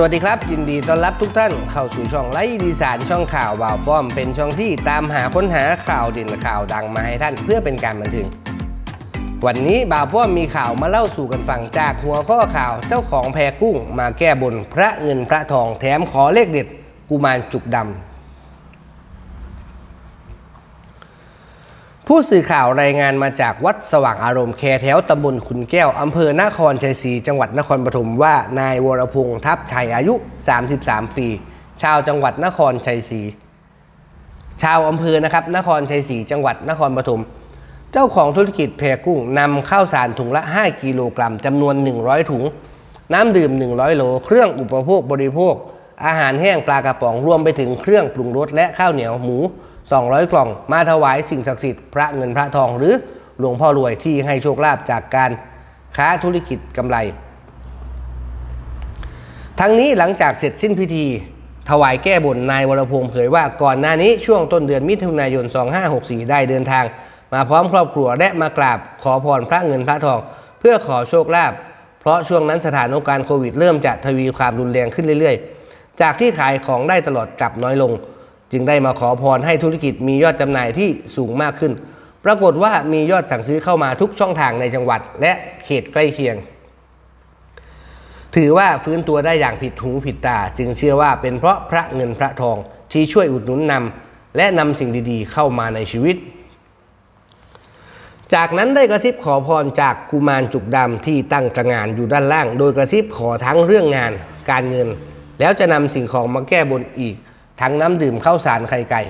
สวัสดีครับ ยินดีต้อนรับทุกท่านเข้าสู่ช่องไลฟ์ดีสารช่องข่าวบ่าวป้อมเป็นช่องที่ตามหาค้นหาข่าวเด่นข่าวดังมาให้ท่านเพื่อเป็นการบันเทิงวันนี้บ่าวป้อมมีข่าวมาเล่าสู่กันฟังจากหัวข้อข่าวเจ้าของแพกุ้งมาแก้บนพระเงินพระทองแถมขอเลขเด็ดกุมารจุกดำ ผู้สื่อข่าวรายงานมาจากวัดสว่างอารมณ์แคแถวตำบลขุนแก้ว อำเภอนครชัยศรีจังหวัดนครปฐมว่า นายวรพงษ์ทับชัยอายุ 33 ปี ชาวจังหวัดนครชัยศรีชาวอำเภอนะครับนครชัยศรีจังหวัดนครปฐมเจ้าของธุรกิจแพกุ้งนำข้าวสารถุงละ 5 กิโลกรัมจำนวน 100 ถุง น้ำดื่ม 100 โล เครื่องอุปโภคบริโภค อาหารแห้งปลากระป๋องรวมไปถึงเครื่องปรุงรสและข้าวเหนียวหมู 200 กล่องมาถวายสิ่งศักดิ์สิทธิ์พระเงินพระทองหรือหลวงพ่อรวยที่ให้โชคลาภจากการค้าธุรกิจกำไร ทั้งนี้หลังจากเสร็จสิ้นพิธี ถวายแก้บนนายวรพงษ์เผยว่าก่อนหน้านี้ช่วงต้นเดือนมิถุนายน 2564 ได้เดินทาง มาพร้อมครอบครัวและมากราบขอพรพระเงินพระทอง เพื่อขอโชคลาภเพราะช่วงนั้นสถานการณ์โควิดเริ่มจะทวีความรุนแรงขึ้นเรื่อย ๆ จากที่ขายของได้ตลอดกลับน้อยลง จึงได้มาขอพรให้ธุรกิจมียอดจำหน่ายที่สูงมากขึ้น ปรากฏว่ามียอดสั่งซื้อเข้ามาทุกช่องทางในจังหวัด และเขตใกล้เคียง ถือว่าฟื้นตัวได้อย่างผิดหูผิดตา จึงเชื่อว่าเป็นเพราะพระเงินพระทองที่ช่วยอุดหนุนนำและนำสิ่งดีๆ เข้ามาในชีวิต จากนั้นได้กระซิบขอพรจากกุมารจุกดำที่ตั้งตระงานอยู่ด้านล่าง โดยกระซิบขอทั้งเรื่องงาน การเงิน แล้วจะนำสิ่งของมาแก้บนอีก ทั้งน้ำดื่มข้าวสารไข่ไก่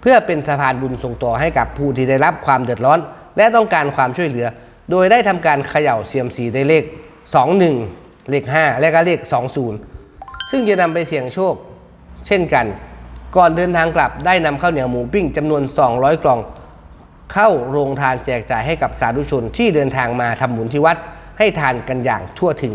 เพื่อเป็นสะพานบุญส่งต่อให้กับผู้ที่ได้รับความเดือดร้อน และต้องการความช่วยเหลือ โดยได้ทำการเขย่าเซียมซีได้เลข 21 เลข 5 และก็เลข 20 ซึ่งจะนำไปเสี่ยงโชค เช่นกัน ก่อนเดินทางกลับได้นำข้าวเหนียวหมูปิ้งจำนวน 200 กล่อง เข้าโรงทานแจกจ่ายให้กับสาธุชนที่เดินทางมาทำบุญที่วัดให้ทานกันอย่างทั่วถึง